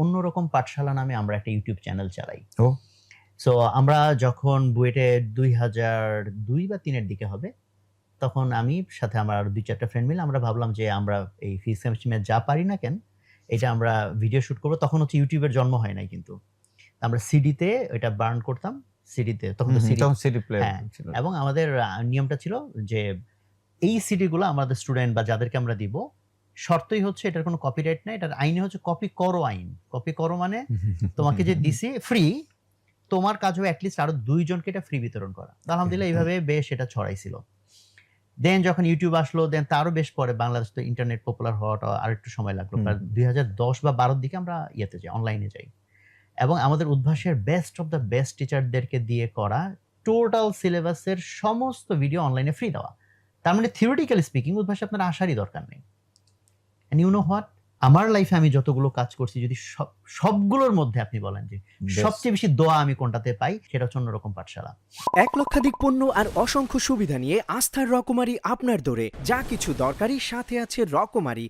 অন্যরকম পাঠশালা নামে আমরা একটা ইউটিউব চ্যানেল চালাই। ও। সো আমরা যখন বুয়েটে দুই হাজার দুই বা তিনের দিকে হবে তখন আমি সাথে আমার আরও দুই চারটা ফ্রেন্ড মিলে আমরা ভাবলাম যে আমরা এই সেমিস্টারে যা পারি না কেন এটা আমরা ভিডিও শুট করব। তখন হচ্ছে ইউটিউবের জন্ম হয় নাই কিন্তু। আমরা সিডিতে এটা বার্ন করতাম সিডিতে তখন সিডি হ্যাঁ, এবং আমাদের নিয়মটা ছিল যে এই সিডিগুলো আমাদের স্টুডেন্ট বা যাদেরকে আমরা দিব শর্তই হচ্ছে এটার কোনো কপিরাইট নাই এটার আইনে হচ্ছে কপি করো আইন। কপি করো মানে তোমাকে যে দিছি ফ্রি তোমার কাজ হবে অ্যাটলিস্ট আরও দুইজনকে এটা ফ্রি বিতরণ করা। আলহামদুলিল্লাহ এইভাবে বেশ এটা ছড়াইছিল। দেন যখন ইউটিউব আসলো দেন তারও বেশ পরে বাংলাদেশ তো ইন্টারনেট পপুলার হওয়াটা আর একটু সময় লাগল। দুই হাজার দশ বা বারোর দিকে আমরা ইয়েতে যাই অনলাইনে যাই। এবং আমাদের উদ্ভাসের বেস্ট অফ দ্য বেস্ট টিচারদেরকে দিয়ে করা টোটাল সিলেবাসের সমস্ত ভিডিও অনলাইনে ফ্রি দেওয়া। তার মানে থিওরিটিক্যালি স্পিকিং উদ্ভাসে আপনার আসারই দরকার নেই। ইউ নো হোয়াট আমার লাইফে আমি যতগুলো কাজ করছি যদি সব সবগুলোর মধ্যে আপনি বলেন যে সবচেয়ে বেশি দোয়া আমি কোনটাতে পাই সেটা হচ্ছে অন্যরকম পাঠশালা। এক লক্ষাধিক পণ্য আর অসংখ্য সুবিধা নিয়ে আস্থার রকমারি আপনার দরে। যা কিছু দরকারি সাথে আছে রকমারি।